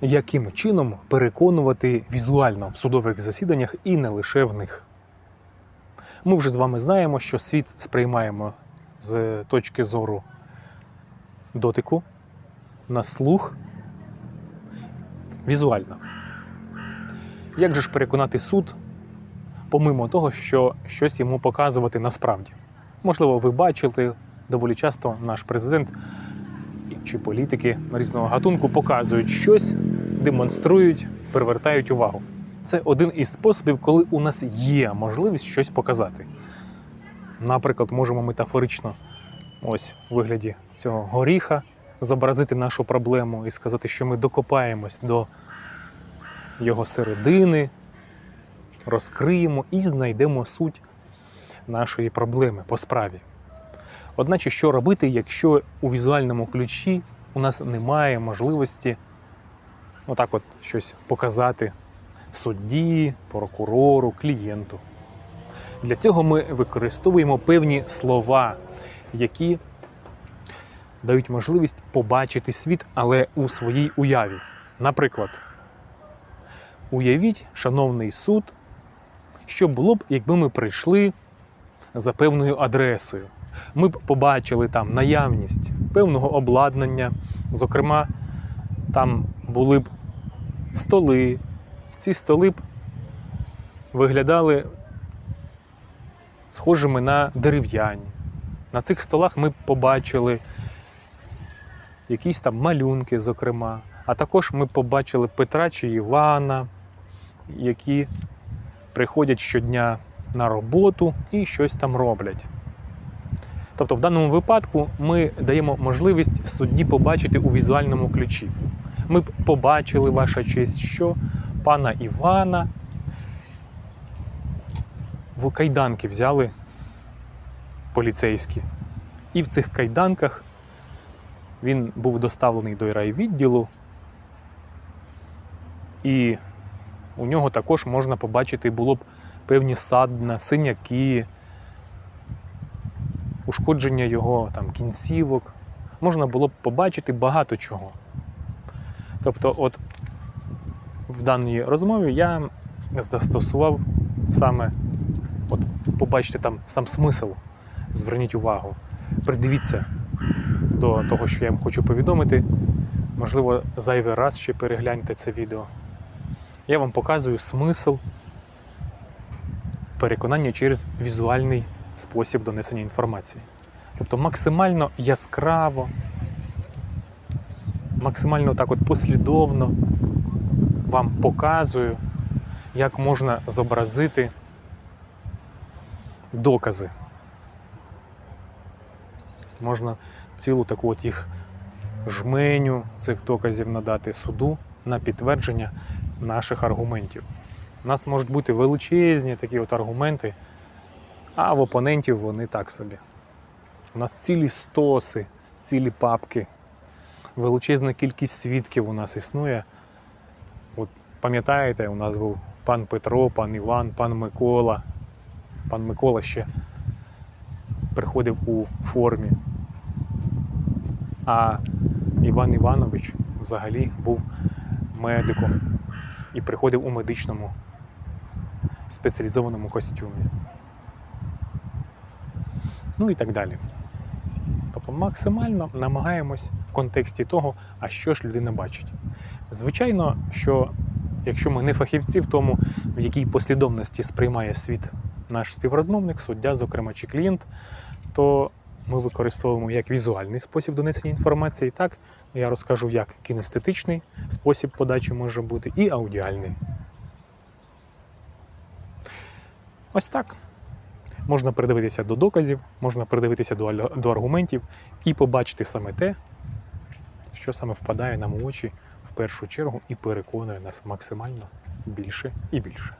яким чином переконувати візуально в судових засіданнях і не лише в них. Ми вже з вами знаємо, що світ сприймаємо з точки зору дотику, на слух, візуально. Як же ж переконати суд, помимо того, що щось йому показувати насправді? Можливо, ви бачили доволі часто наш президент чи політики різного гатунку показують щось, демонструють, привертають увагу. Це один із способів, коли у нас є можливість щось показати. Наприклад, можемо метафорично, ось у вигляді цього горіха, зобразити нашу проблему і сказати, що ми докопаємось до його середини, розкриємо і знайдемо суть нашої проблеми по справі. Одначе, що робити, якщо у візуальному ключі у нас немає можливості отак от щось показати судді, прокурору, клієнту? Для цього ми використовуємо певні слова, які дають можливість побачити світ, але у своїй уяві. Наприклад, уявіть, шановний суд, що було б, якби ми прийшли за певною адресою. Ми б побачили там наявність певного обладнання. Зокрема, там були б столи. Ці столи б виглядали схожими на дерев'яні. На цих столах ми б побачили якісь там малюнки, зокрема. А також ми побачили Петра чи Івана, які приходять щодня на роботу і щось там роблять. Тобто, в даному випадку ми даємо можливість судді побачити у візуальному ключі. Ми б побачили, ваша честь, що пана Івана в кайданки взяли поліцейські. І в цих кайданках він був доставлений до райвідділу, і у нього також можна побачити було б певні садна, синяки, ушкодження його там, кінцівок. Можна було б побачити багато чого. Тобто, от в даній розмові я застосував саме, от побачите там сам смисл, зверніть увагу, придивіться до того, що я вам хочу повідомити. Можливо, зайвий раз ще перегляньте це відео. Я вам показую смисл переконання через візуальний спосіб донесення інформації. Тобто максимально яскраво, максимально так от послідовно вам показую, як можна зобразити докази. Можна цілу таку от їх жменю цих доказів надати суду на підтвердження наших аргументів. У нас можуть бути величезні такі от аргументи, а в опонентів вони так собі. У нас цілі стоси, цілі папки, величезна кількість свідків у нас існує. От пам'ятаєте, у нас був пан Петро, пан Іван, пан Микола. Пан Микола ще приходив у формі. А Іван Іванович взагалі був медиком і приходив у медичному спеціалізованому костюмі. Ну і так далі. Тобто максимально намагаємось в контексті того, а що ж людина бачить. Звичайно, що якщо ми не фахівці в тому, в якій послідовності сприймає світ наш співрозмовник, суддя, зокрема чи клієнт, то ми використовуємо як візуальний спосіб донесення інформації, так я розкажу, як кінестетичний спосіб подачі може бути, і аудіальний. Ось так. Можна придивитися до доказів, можна придивитися до, до аргументів і побачити саме те, що саме впадає нам у очі в першу чергу і переконує нас максимально більше і більше.